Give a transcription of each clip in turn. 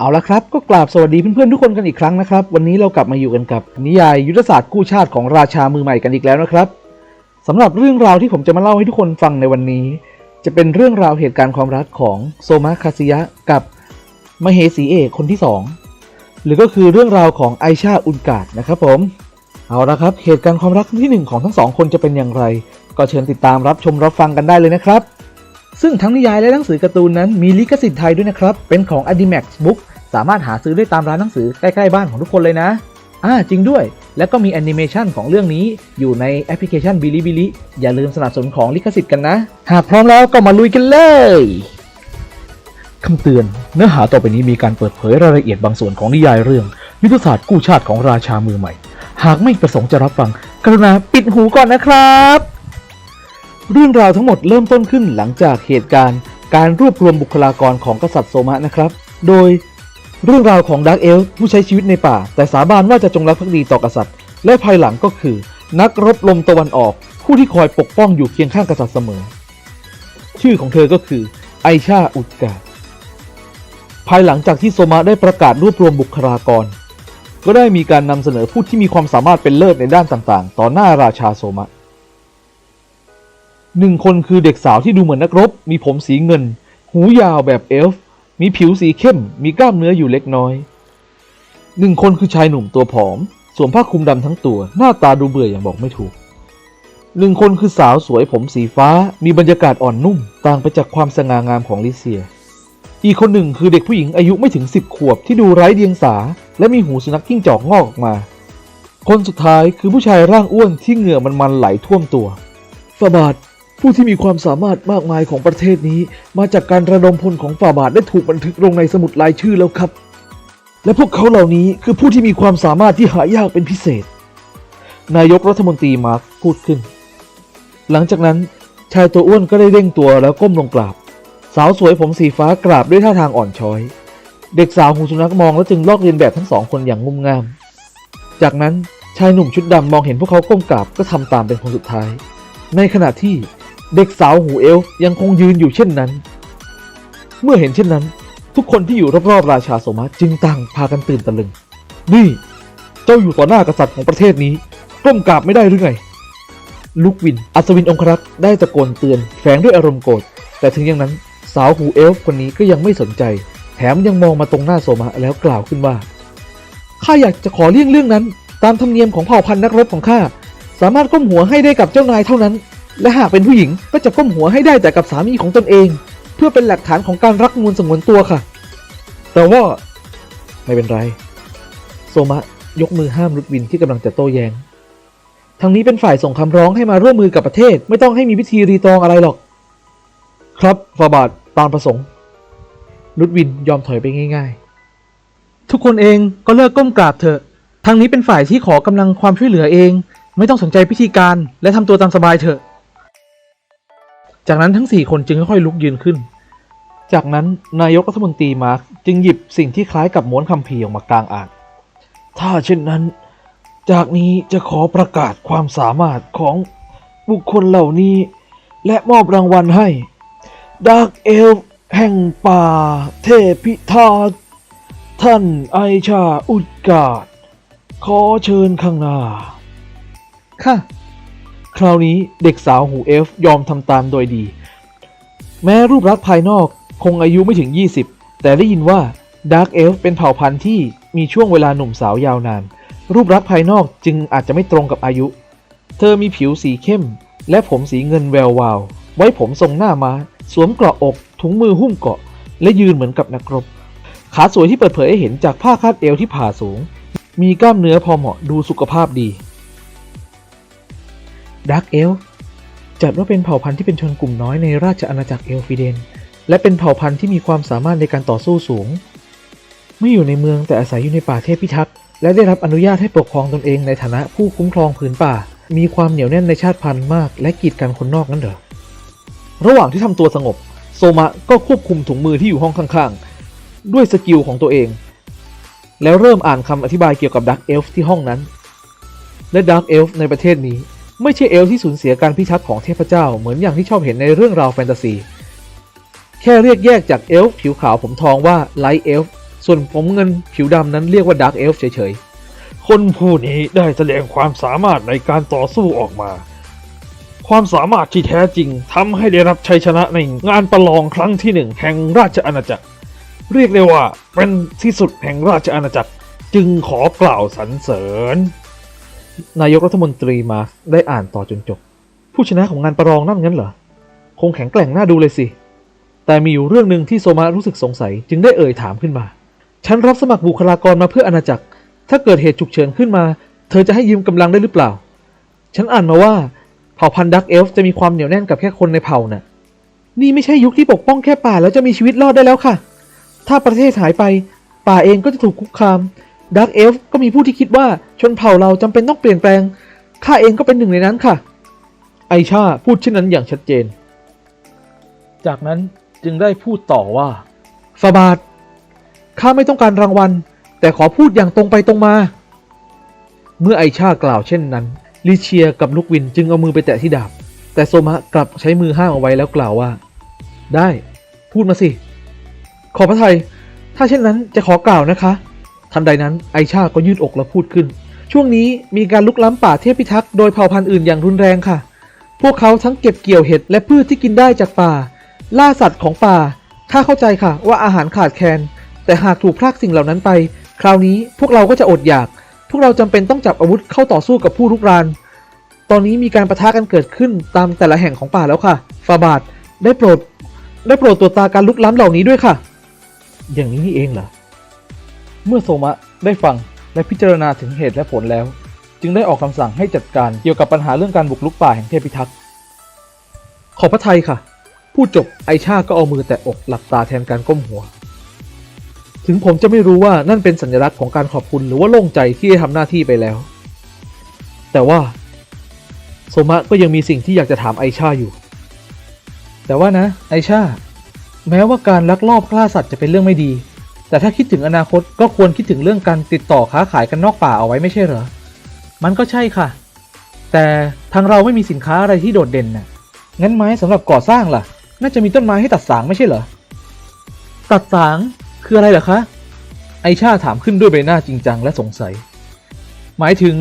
เอาละครับ ก็กราบสวัสดีเพื่อนๆทุกคนกันอีกครั้งนะครับ วันนี้เรากลับมาอยู่กันกับ นิยายยุทธศาสตร์กู้ชาติของราชามือใหม่กันอีกแล้วนะครับสำหรับเรื่องราวที่ผมจะมาเล่าให้ทุกคนฟังในวันนี้ จะเป็นเรื่องราวเหตุการณ์ความรักของโซมาคาซิยะกับมเหสีเอกคนที่สองหรือก็คือเรื่องราวของไอชาอุนกาดนะครับผมเอาละครับ เหตุการณ์ความรักที่หนึ่งของทั้งสองคนจะเป็นอย่างไร ก็เชิญติดตามรับชมรับฟังกันได้เลยนะครับ ซึ่งทั้งนิยายและหนังสือการ์ตูนนั้นมีลิขสิทธิ์ไทยด้วยนะครับเป็นของ Adimax Book สามารถหาซื้อได้ตามร้านหนังสือใกล้ๆบ้านของทุกคนเลยนะอ่าจริงด้วย แล้วก็มีแอนิเมชันของเรื่องนี้อยู่ในแอปพลิเคชัน Bilibili อย่าลืมสนับสนุนของลิขสิทธิ์กันนะ หากพร้อมแล้วก็มาลุยกันเลยคำเตือน เนื้อหาต่อไปนี้มีการเปิดเผยรายละเอียดบางส่วนของนิยายเรื่อง ยุทธศาสตร์กู้ชาติของราชามือใหม่ หากไม่ประสงค์จะรับฟัง กรุณาปิดหูก่อนนะครับ เรื่องราวทั้งหมดเริ่มต้นขึ้นหลังจากเหตุการณ์ การรวบรวมบุคลากรของกษัตริย์โซมะนะครับ โดย เรื่องราวของดักเอลผู้ใช้ชีวิตในป่า แต่สาบานว่าจะจงรักภักดีต่อกษัตริย์ และภายหลังก็คือ นักรบลมตะวันออก ผู้ที่คอยปกป้องอยู่เคียงข้างกษัตริย์เสมอ ชื่อของเธอก็คือ ไอชาอุดกาภายหลังจากที่โซมะได้ประกาศรวบรวมบุคลากร ก็ได้มีการนำเสนอผู้ที่มีความสามารถเป็นเลิศในด้านต่างๆ ต่อหน้าราชาโซมะหนึ่งคนคือเด็กสาวที่ดูเหมือนนักรบ มีผมสีเงิน หูยาวแบบเอลฟ์ มีผิวสีเข้ม มีกล้ามเนื้ออยู่เล็กน้อย หนึ่งคนคือชายหนุ่มตัวผอม สวมผ้าคลุมดำทั้งตัว หน้าตาดูเบื่ออย่างบอกไม่ถูก หนึ่งคนคือสาวสวยผมสีฟ้า มีบรรยากาศอ่อนนุ่ม ต่างไปจากความสง่างามของลิเซีย อีกคนหนึ่งคือเด็กผู้หญิงอายุไม่ถึงสิบขวบที่ดูไร้เดียงสา และมีหูสุนัขจิ้งจอกงอกออกมา คนสุดท้ายคือผู้ชายร่างอ้วนที่เหงื่อมันมันๆไหลท่วมตัวฟาบาท ผู้ที่มีความสามารถมากมายของประเทศนี้ มาจากการระดมพลของฝ่าบาทได้ถูกบันทึกลงในสมุดรายชื่อแล้วครับ และพวกเขาเหล่านี้คือผู้ที่มีความสามารถที่หายากเป็นพิเศษ นายกรัฐมนตรีมาร์คพูดขึ้น หลังจากนั้นชายตัวอ้วนก็ได้เร่งตัวแล้วก้มลงกราบ สาวสวยผมสีฟ้ากราบด้วยท่าทางอ่อนช้อย เด็กสาวหูสุนัขมองแล้วจึงลอกเลียนแบบทั้งสองคนอย่างงุ่มง่าม จากนั้นชายหนุ่มชุดดำมองเห็นพวกเขาก้มกราบก็ทำตามเป็นคนสุดท้าย ในขณะที่ เด็กสาวหูเอลยังคงยืนอยู่เช่นนั้น เมื่อเห็นเช่นนั้น ทุกคนที่อยู่รอบๆราชาโสมะจึงต่างพากันตื่นตะลึง นี่ เจ้าอยู่ต่อหน้ากษัตริย์ของประเทศนี้ก้มกราบไม่ได้หรือไง ลูกวิน อัศวินองครักษ์ได้ตะโกนเตือนแฝงด้วยอารมณ์โกรธ แต่ถึงอย่างนั้นสาวหูเอลฟ์คนนี้ก็ยังไม่สนใจ แถมยังมองมาตรงหน้าโสมะแล้วกล่าวขึ้นว่า ข้าอยากจะขอเลี่ยงเรื่องนั้น ตามธรรมเนียมของเผ่าพันธุ์นักรบของข้า สามารถก้มหัวให้ได้กับเจ้านายเท่านั้น และหากเป็นผู้หญิงก็จะก้มหัวให้ได้แต่กับสามีของตนเอง เพื่อเป็นหลักฐานของการรักมูลสงวนตัวค่ะ แต่ว่าไม่เป็นไร โซมะยกมือห้ามรุดวินที่กำลังจะโต้แยง้งทางนี้เป็นฝ่ายส่งคำร้องให้มาร่วมมือกับประเทศ ไม่ต้องให้มีพิธีรีตองอะไรหรอก ครับฟาบาทตามประสงค์รุดวินยอมถอยไปง่าย ๆ ทุกคนเองก็เลิกก้มกราบเถอะทางนี้เป็นฝ่ายที่ขอกำลังความช่วยเหลือเอง ไม่ต้องสนใจพิธีการและทำตัวตามสบายเถอะ จากนั้นทั้งสี่คนจึงค่อยๆลุกยืนขึ้น จากนั้นนายกรัฐมนตรีมาร์คจึงหยิบสิ่งที่คล้ายกับม้วนคัมภีร์ออกมากลางอ่าน ถ้าเช่นนั้น จากนี้จะขอประกาศความสามารถของบุคคลเหล่านี้ และมอบรางวัลให้ดาร์กเอลแห่งป่า เทพิทักษ์ท่านไอชาอุดกาดขอเชิญข้างหน้าค่ะ คราวนี้เด็กสาวหูเอลฟ์ยอมทำตามโดยดี แม้รูปลักษณ์ภายนอกคงอายุไม่ถึง 20 แต่ได้ยินว่าดาร์กเอลฟ์เป็นเผ่าพันธุ์ที่มีช่วงเวลาหนุ่มสาวยาวนาน รูปลักษณ์ภายนอกจึงอาจจะไม่ตรงกับอายุ เธอมีผิวสีเข้ม และผมสีเงินแวววาว ไว้ผมทรงหน้ามา้า สวมเกราะอก ถุงมือหุ้มเกราะ และยืนเหมือนกับนักรบ ขาสวยที่เปิดเผยให้เห็นจากผ้าคาดเอวที่ผ่าสูง มีกล้ามเนื้อพอเหมาะดูสุขภาพดี ดักเอลจัดว่าเป็นเผ่าพันธุ์ที่เป็นชนกลุ่มน้อยในราชอาณาจักรเอลฟิเดน และเป็นเผ่าพันธุ์ที่มีความสามารถในการต่อสู้สูง ไม่อยู่ในเมืองแต่อาศัยอยู่ในป่าเทพพิทักษ์และได้รับอนุญาตให้ปกครองตนเองในฐานะผู้คุ้มครองผืนป่า มีความเหนียวแน่นในชาติพันธุ์มาก และกีดกันคนนอกนั่นเหรอ ระหว่างที่ทำตัวสงบ โซมะก็ควบคุมถุงมือที่อยู่ห้องข้างๆ ด้วยสกิลของตัวเอง แล้วเริ่มอ่านคำอธิบายเกี่ยวกับดักเอลฟ์ที่ห้องนั้น และดักเอลฟ์ในประเทศนี้ ไม่ใช่เอลที่สูญเสียการพิทักษ์ของเทพเจ้าเหมือนอย่างที่ชอบเห็นในเรื่องราวแฟนตาซี แค่เรียกแยกจากเอลฟ์ผิวขาวผมทองว่าไลท์เอลฟ์ส่วนผมเงินผิวดำนั้นเรียกว่าดาร์กเอลฟ์เฉยๆ คนผู้นี้ได้แสดงความสามารถในการต่อสู้ออกมา ความสามารถที่แท้จริงทำให้ได้รับชัยชนะในงานประลองครั้งที่หนึ่งแห่งราชอาณาจักร เรียกได้ว่าเป็นที่สุดแห่งราชอาณาจักร จึงขอกล่าวสรรเสริญ นายกรัฐมนตรีมาร์คได้อ่านต่อจนจบ ผู้ชนะของงานประลองนั่นงั้นเหรอ คงแข็งแกร่งน่าดูเลยสิ แต่มีอยู่เรื่องหนึ่งที่โซมารู้สึกสงสัยจึงได้เอ่ยถามขึ้นมา ฉันรับสมัครบุคลากรมาเพื่ออาณาจักร ถ้าเกิดเหตุฉุกเฉินขึ้นมา เธอจะให้ยืมกำลังได้หรือเปล่า ฉันอ่านมาว่าเผ่าพันธุ์ดักเอลฟ์จะมีความเหนียวแน่นกับแค่คนในเผ่าน่ะ นี่ไม่ใช่ยุคที่ปกป้องแค่ป่าแล้วจะมีชีวิตรอดได้แล้วค่ะ ถ้าประเทศหายไป ป่าเองก็จะถูกคุกคาม ดักเอลฟ์ก็มีผู้ที่คิดว่าชนเผ่าเราจำเป็นต้องเปลี่ยนแปลง ข้าเองก็เป็นหนึ่งในนั้นค่ะ ไอชาพูดเช่นนั้นอย่างชัดเจน จากนั้นจึงได้พูดต่อว่าฟาบาดข้าไม่ต้องการรางวัล แต่ขอพูดอย่างตรงไปตรงมา เมื่อไอชากล่าวเช่นนั้น ลิเชียกับลูกวินจึงเอามือไปแตะที่ดาบ แต่โซมะกลับใช้มือห้ามเอาไว้แล้วกล่าวว่า ได้ พูดมาสิ ขอพระไทย ถ้าเช่นนั้นจะขอกล่าวนะคะ ทันใดนั้นไอชาก็ยืดอกและพูดขึ้น ช่วงนี้มีการลุกล้ำป่าเทพพิทักษ์โดยเผ่าพันธุ์อื่นอย่างรุนแรงค่ะ พวกเขาทั้งเก็บเกี่ยวเห็ดและพืชที่กินได้จากป่า ล่าสัตว์ของป่าข้าเข้าใจค่ะ ว่าอาหารขาดแคลนแต่หากถูกพรากสิ่งเหล่านั้นไป คราวนี้พวกเราก็จะอดอยาก พวกเราจำเป็นต้องจับอาวุธเข้าต่อสู้กับผู้รุกราน ตอนนี้มีการประทะกันเกิดขึ้นตามแต่ละแห่งของป่าแล้วค่ะฟาบาทได้โปรด ได้โปรดตรวจตาการลุกล้ำเหล่านี้ด้วยค่ะ อย่างนี้นี่เองเหรอ เมื่อโซมะได้ฟังและพิจารณาถึงเหตุและผลแล้ว จึงได้ออกคำสั่งให้จัดการเกี่ยวกับปัญหาเรื่องการบุกลุกป่าแห่งเทพิทักษ์ขอบพระทัยค่ะ พูดจบไอชาก็เอามือแตะอกหลับตาแทนการก้มหัว ถึงผมจะไม่รู้ว่านั่นเป็นสัญลักษณ์ของการขอบคุณหรือว่าโล่งใจที่ได้ทำหน้าที่ไปแล้ว แต่ว่า โซมะก็ยังมีสิ่งที่อยากจะถามไอชาอยู่ แต่ว่านะ ไอชาแม้ว่าการลักลอบฆ่าสัตว์จะเป็นเรื่องไม่ดี แต่ถ้าคิดถึงอนาคตก็ควรคิดถึงเรื่องการติดต่อค้าขายกันนอกป่าเอาไว้ไม่ใช่เหรอ มันก็ใช่ค่ะ แต่ทางเราไม่มีสินค้าอะไรที่โดดเด่นน่ะ งั้นไม้สำหรับก่อสร้างล่ะ น่าจะมีต้นไม้ให้ตัดสางไม่ใช่เหรอ ตัดสางคืออะไรเหรอคะ ไอชาถามขึ้นด้วยใบหน้าจริงจังและสงสัย หมายถึง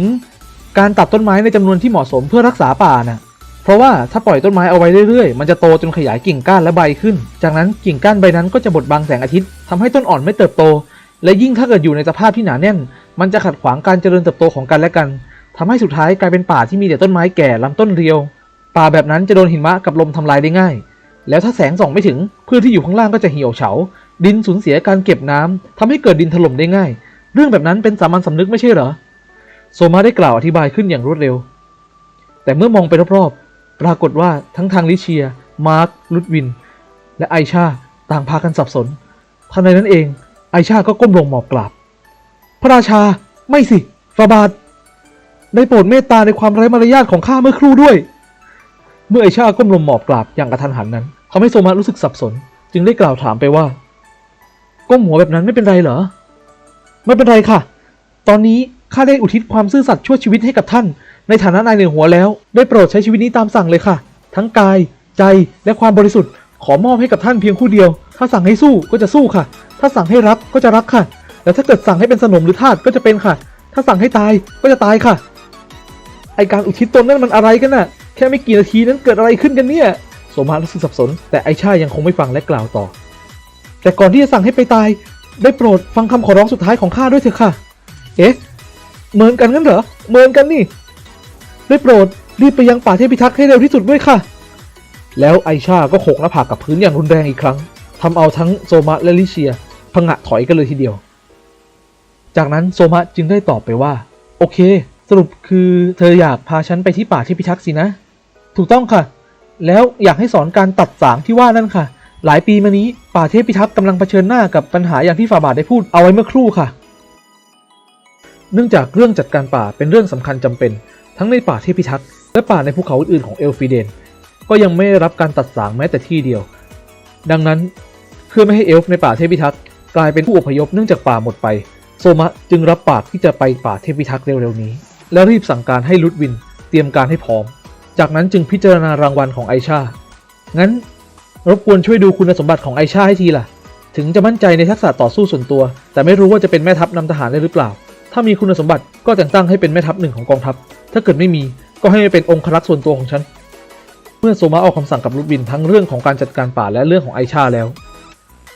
การตัดต้นไม้ในจำนวนที่เหมาะสมเพื่อรักษาป่าน่ะ เพราะว่าถ้าปล่อยต้นไม้เอาไว้เรื่อยๆ มันจะโตจนขยายกิ่งก้านและใบขึ้น จากนั้นกิ่งก้านใบนั้นก็จะบดบังแสงอาทิตย์ทำให้ต้นอ่อนไม่เติบโต และยิ่งถ้าเกิดอยู่ในสภาพที่หนาแน่น มันจะขัดขวางการเจริญเติบโตของกันและกันทำให้สุดท้ายกลายเป็นป่าที่มีแต่ต้นไม้แก่ลำต้นเรียว ป่าแบบนั้นจะโดนหิมะกับลมทำลายได้ง่าย แล้วถ้าแสงส่องไม่ถึงพืชที่อยู่ข้างล่างก็จะเหี่ยวเฉา ดินสูญเสียการเก็บน้ำทำให้เกิดดินถล่มได้ง่าย เรื่องแบบนั้นเป็นสามัญสำนึกไม่ใช่เหรอโซมาได้กล่าวอธิบายขึ้นอย่างรวดเร็ว แต่เมื่อมองไปรอบๆ ปรากฏว่าทั้งทางลิเชีย มาร์ค ลุดวิน และไอชาต่างพากันสับสนทันใดนั้นเอง ไอชาก็ก้มลงหมอบกราบ พระราชา ไม่สิฟาบาทได้โปรดเมตตาในความไร้มารยาทของข้าเมื่อครู่ด้วย เมื่อไอชาก้มลงหมอบกราบอย่างกระทันหันนั้นทำให้โซมารู้สึกสับสน จึงได้กล่าวถามไปว่า ก้มหัวแบบนั้นไม่เป็นไรเหรอ ไม่เป็นไรค่ะ ตอนนี้ข้าได้อุทิศความซื่อสัตย์ช่วชีวิตให้กับท่าน ในฐานะนายเหนือหัวแล้ว ได้โปรดใช้ชีวิตนี้ตามสั่งเลยค่ะ ทั้งกาย ใจและความบริสุทธิ์ ขอมอบให้กับท่านเพียงผู้เดียว ถ้าสั่งให้สู้ก็จะสู้ค่ะ ถ้าสั่งให้รักก็จะรักค่ะแต่ถ้าเกิดสั่งให้เป็นสนมหรือทาสก็จะเป็นค่ะ ถ้าสั่งให้ตายก็จะตายค่ะ ไอการอุทิศตนนั่นมันอะไรกันน่ะ แค่ไม่กี่นาทีนั้นเกิดอะไรขึ้นกันเนี่ยโสมารู้สึกสับสน แต่ไอชายังคงไม่ฟังและกล่าวต่อ แต่ก่อนที่จะสั่งให้ไปตาย ได้โปรดฟังคำขอร้องสุดท้ายของข้าด้วยเถอะค่ะ เอ๊ะเหมือนกันงั้นเหรอเหมือนกันนี่ ได้โปรดรีบไปยังป่าเทพิทักษ์ให้เร็วที่สุดด้วยค่ะ แล้วไอชาก็โขกหน้าผากกับพื้นอย่างรุนแรงอีกครั้งทำเอาทั้งโซมะและลิเชียพงะถอยกันเลยทีเดียว จากนั้นโซมะจึงได้ตอบไปว่า โอเค สรุปคือเธออยากพาฉันไปที่ป่าเทพิทักษ์สินะ ถูกต้องค่ะ แล้วอยากให้สอนการตัดสางที่ว่านั่นค่ะ หลายปีมานี้ป่าเทพพิทักษ์กำลังเผชิญหน้ากับปัญหาอย่างที่ฝ่าบาทได้พูดเอาไว้เมื่อครู่ค่ะเนื่องจากเรื่องจัดการป่าเป็นเรื่องสำคัญจำเป็น ทั้งในป่าเทพิทักษ์และป่าในภูเขาอื่นๆของเอลฟิเดน ก็ยังไม่ได้รับการตัดสางแม้แต่ที่เดียว ดังนั้นเพื่อไม่ให้เอลฟ์ในป่าเทพิทักษ์กลายเป็นผู้อพยพเนื่องจากป่าหมดไป โซมะจึงรับปากที่จะไปป่าเทพิทักษ์เร็วๆนี้ และรีบสั่งการให้ลุดวินเตรียมการให้พร้อม จากนั้นจึงพิจารณารางวัลของไอชา งั้นรบกวนช่วยดูคุณสมบัติของไอชาให้ทีล่ะ ถึงจะมั่นใจในทักษะต่อสู้ส่วนตัว แต่ไม่รู้ว่าจะเป็นแม่ทัพนำทหารได้หรือเปล่า ถ้ามีคุณสมบัติก็แต่งตั้งให้เป็นแม่ทัพหนึ่งของกองทัพ ถ้าเกิดไม่มีก็ให้เป็นองครักษ์ส่วนตัวของฉัน เมื่อโซมาออกคำสั่งกับรุดวินทั้งเรื่องของการจัดการป่าและเรื่องของไอชาแล้ว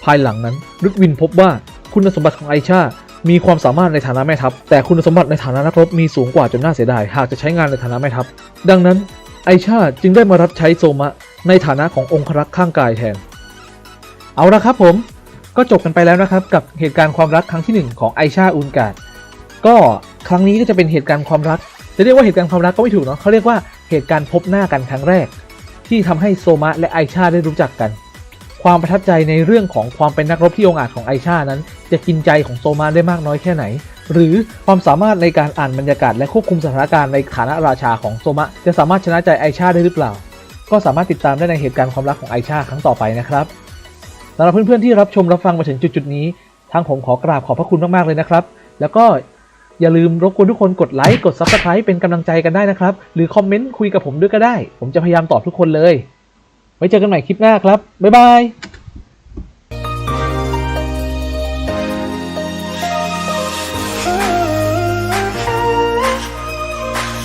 ภายหลังนั้นรุดวินพบว่าคุณสมบัติของไอชา มีความสามารถในฐานะแม่ทัพ แต่คุณสมบัติในฐานะนักรบมีสูงกว่าจนน่าเสียดายหากจะใช้งานในฐานะแม่ทัพ ดังนั้นไอชาจึงได้มารับใช้โซมะในฐานะขององครักษ์ข้างกายแทน เอาละครับผมก็จบกันไปแล้วนะครับกับเหตุการณ์ความรักครั้งที่หนึ่งของไอชาอุนกาดก็ครั้งนี้ก็จะเป็นเหตุการณ์ความรัก จะเรียกว่าเหตุการณ์ความรักก็ไม่ถูกเนาะเขาเรียกว่าเหตุการณ์พบหน้ากันครั้งแรก ที่ทำให้โซมะและไอชาได้รู้จักกัน ความประทับใจในเรื่องของความเป็นนักรบที่องอาจของไอชานั้น จะกินใจของโซมะได้มากน้อยแค่ไหน หรือความสามารถในการอ่านบรรยากาศและควบคุมสถานการณ์ในฐานะราชาของโซมะ จะสามารถชนะใจไอชาได้หรือเปล่า ก็สามารถติดตามได้ในเหตุการณ์ความรักของไอชาครั้งต่อไปนะครับสำหรับเพื่อนๆที่รับชมรับฟังมาถึงจุดๆนี้ทางผมขอกราบขอบพระคุณมากๆเลยนะครับ แล้วก็ อย่าลืมรบกวนทุกคนกดไลค์ กด Subscribe เป็นกำลังใจกันได้นะครับ หรือคอมเมนต์คุยกับผมด้วยก็ได้ ผมจะพยายามตอบทุกคนเลย ไว้เจอกันใหม่คลิปหน้าครับ บ๊ายบาย